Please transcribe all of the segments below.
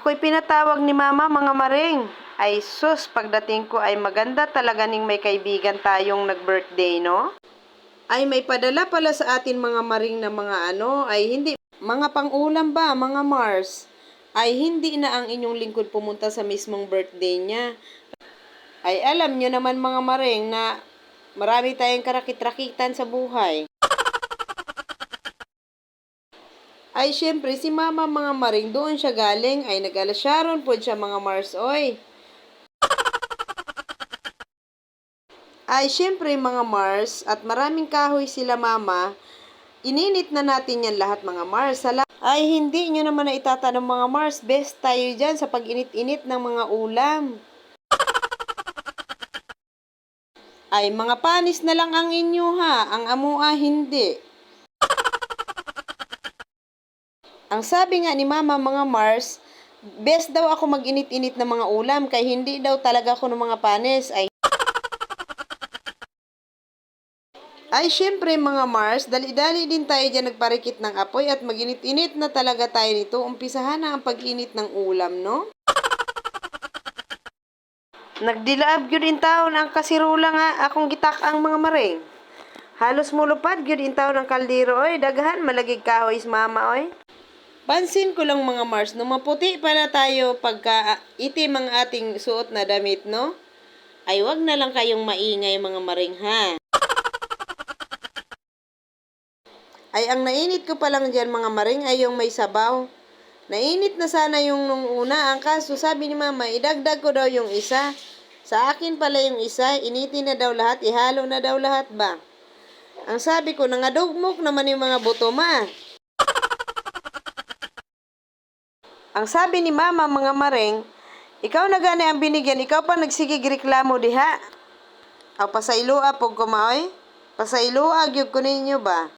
Ako'y pinatawag ni mama mga maring. Ay sus, pagdating ko ay maganda talaga ning may kaibigan tayong nag-birthday, no? Ay may padala pala sa atin mga maring na mga ano, ay hindi, mga pang-ulam ba, mga Mars? Ay hindi na ang inyong lingkod pumunta sa mismong birthday niya. Ay alam nyo naman mga maring na marami tayong karakit-rakitan sa buhay. Ay, syempre, si mama mga maring doon siya galing, ay nag-alasyaron po siya mga Mars, oy. Ay, syempre mga Mars, at maraming kahoy sila mama, ininit na natin yan lahat mga Mars. Sala ay, hindi nyo naman na itatanong mga Mars, best tayo dyan sa pag-init-init ng mga ulam. Ay, mga panis na lang ang inyo ha, ang amua hindi. Ang sabi nga ni Mama mga Mars, best daw ako mag-init-init ng mga ulam kay hindi daw talaga ako ng mga panis. Ay, ay syempre mga Mars, dali-dali din tayo dyan nagparikit ng apoy at mag-init-init na talaga tayo nito. Umpisahan na ang pag-init ng ulam, no? Nagdilaab gyud in taon ang kasirula nga akong gitak ang mga maring. Halos mulupad gyud in taon ang kaldero oy, daghan malagig kahoy mama oy. Pansin ko lang mga Mars, no maputi pala tayo pagka ah, itim ang ating suot na damit, no? Ay wag na lang kayong maingay mga maring ha. Ay ang nainit ko pa lang dyan mga maring ay yung may sabaw. Nainit na sana yung nung una, ang kaso sabi ni mama, idagdag ko daw yung isa. Sa akin pala yung isa, initi na daw lahat, ihalo na daw lahat ba? Ang sabi ko, nangadugmok naman yung mga buto ma. Ang sabi ni mama mga maring, ikaw na gani ang binigyan, ikaw pa nagsigig reklamo diha. Aw pasailua pog kumaoy? Pasailua gyud ko ninyo ba?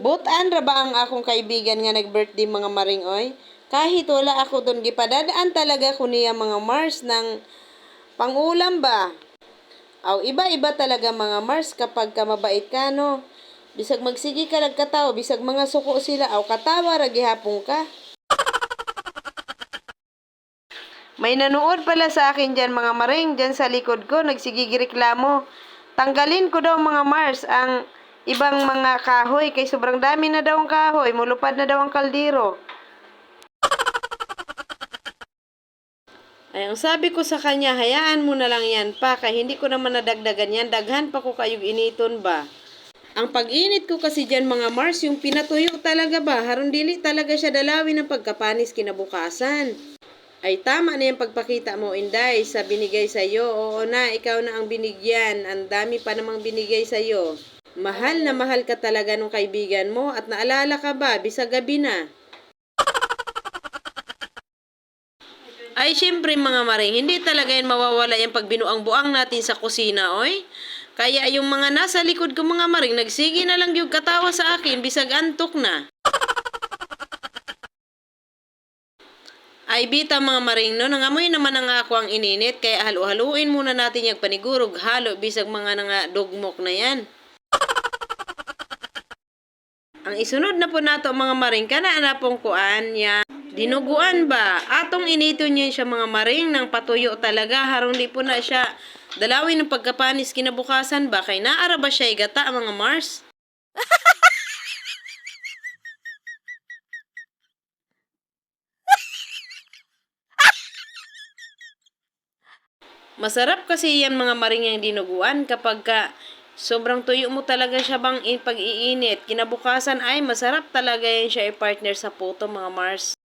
Butan ra ba ang akong kaibigan nga nag-birthday mga maring oy? Kahit wala ako doon gipadadaan talaga ko niya mga Mars ng pangulam ba? Aw iba-iba talaga mga Mars kapag ka mabait ka no. Bisag magsigi ka nagkatawo, bisag mga suko sila, aw katawa ra gihapon ka. May nanood pala sa akin dyan mga maring, dyan sa likod ko, nagsigigireklamo. Tanggalin ko daw mga Mars ang ibang mga kahoy, kay sobrang dami na daw ang kahoy, mulupad na daw ang kaldero. Ay, ang sabi ko sa kanya, hayaan mo na lang yan pa, kay hindi ko naman nadagdagan yan, daghan pa ko kayong initon ba. Ang pag-init ko kasi dyan mga Mars, yung pinatuyo talaga ba, haron dili talaga siya dalawin ng pagkapanis kinabukasan. Ay tama na yung pagpakita mo, Inday, sa binigay sa iyo. Oo na, ikaw na ang binigyan. Ang dami pa namang binigay sa iyo. Mahal na mahal ka talaga nung kaibigan mo at naalala ka ba, bisa gabi na. Ay, syempre mga maring, hindi talaga yan mawawala yung pagbinuang-buang natin sa kusina, oy. Kaya yung mga nasa likod ko mga maring, nagsige na lang yung katawa sa akin, bisag antok na. Ay, bita mga maring, no, nangamoy naman ang ako ang ininit, kaya halu-haluin muna natin yung panigurog, halo, bisag mga nga dugmok na yan. Ang isunod na po nato mga maring, kana na kuan, ya, dinuguan ba? Atong inito niya siya mga maring, ng patuyo talaga, harong di po na siya, dalawin ng pagkapanis kinabukasan ba, kay naara ba siya igata mga Mars? Masarap kasi yan mga maring yung dinuguan kapag ka sobrang tuyo mo talaga siya bang pag-iinit. Kinabukasan ay masarap talaga yan siya i-partner sa puto mga Mars.